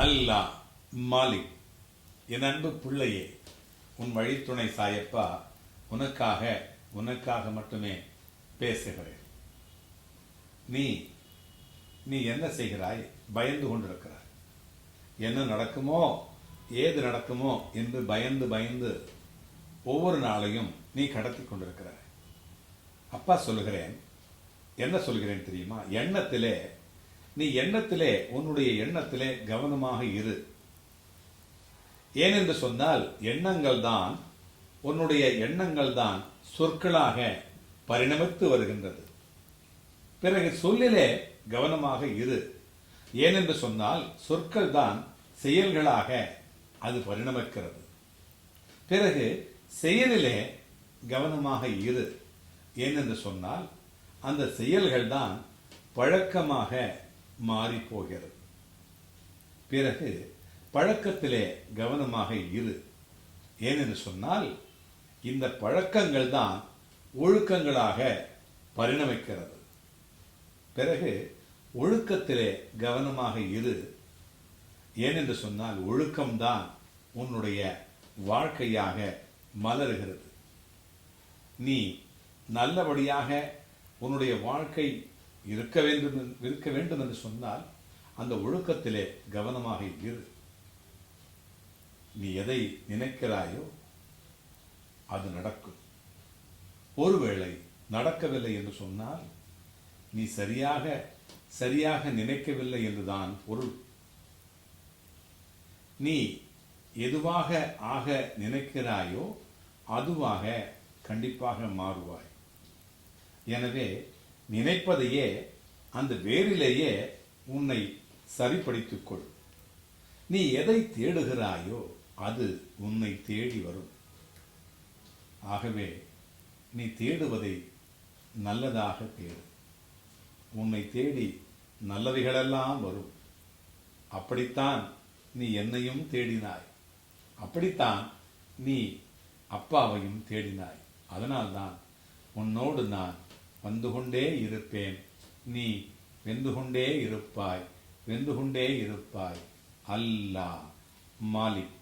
அல்லாஹ் மாலிக் என் அன்பு பிள்ளையே உன் வழித்துணை சாயப்பா உனக்காக உனக்காக மட்டுமே பேசுகிறேன். நீ நீ என்ன செய்கிறாய்? பயந்து கொண்டிருக்கிறாய். என்ன நடக்குமோ ஏது நடக்குமோ என்று பயந்து பயந்து ஒவ்வொரு நாளையும் நீ கடத்தி கொண்டிருக்கிறாய். அப்பா சொல்லுகிறேன் என்ன சொல்கிறேன் தெரியுமா? எண்ணத்திலே நீ எண்ணத்திலே உன்னுடைய எண்ணத்திலே கவனமாக இரு. ஏனென்று சொன்னால் எண்ணங்கள் தான் உன்னுடைய எண்ணங்கள் தான் சொற்களாக பரிணமித்து வருகின்றது. பிறகு சொல்லிலே கவனமாக இரு. ஏனென்று சொன்னால் சொற்கள் தான் செயல்களாக அது பரிணமிக்கிறது. பிறகு செயலிலே கவனமாக இரு. ஏனென்று சொன்னால் அந்த செயல்கள் தான் பழக்கமாக மாறிப்போகிறது. பிறகு பழக்கத்திலே கவனமாக இரு. ஏனென்று சொன்னால் இந்த பழக்கங்கள் தான் ஒழுக்கங்களாக பரிணமிக்கிறது. பிறகு ஒழுக்கத்திலே கவனமாக இரு. ஏனென்று சொன்னால் ஒழுக்கம்தான் உன்னுடைய வாழ்க்கையாக மலருகிறது. நீ நல்லபடியாக உன்னுடைய வாழ்க்கை இருக்க வேண்டும் இருக்க வேண்டும் என்று சொன்னால் அந்த ஒழுக்கத்திலே கவனமாக இரு. நீ எதை நினைக்கிறாயோ அது நடக்கும். ஒருவேளை நடக்கவில்லை என்று சொன்னால் நீ சரியாக சரியாக நினைக்கவில்லை என்றுதான் பொருள். நீ எதுவாக ஆக நினைக்கிறாயோ அதுவாக கண்டிப்பாக மாறுவாய். எனவே நினைப்பதையே அந்த வேரிலேயே உன்னை சரிப்படுத்திக் கொள் நீ எதை தேடுகிறாயோ அது உன்னை தேடி வரும். ஆகவே நீ தேடுவதை நல்லதாக தேடு. உன்னை தேடி நல்லவைகளெல்லாம் வரும். அப்படித்தான் நீ என்னையும் தேடினாய். அப்படித்தான் நீ அப்பாவையும் தேடினாய். அதனால்தான் உன்னோடு நான் வந்து கொண்டே இருப்பேன். நீ வெந்து கொண்டே இருப்பாய். வெந்து கொண்டே இருப்பாய். அல்லா. மாலிக்.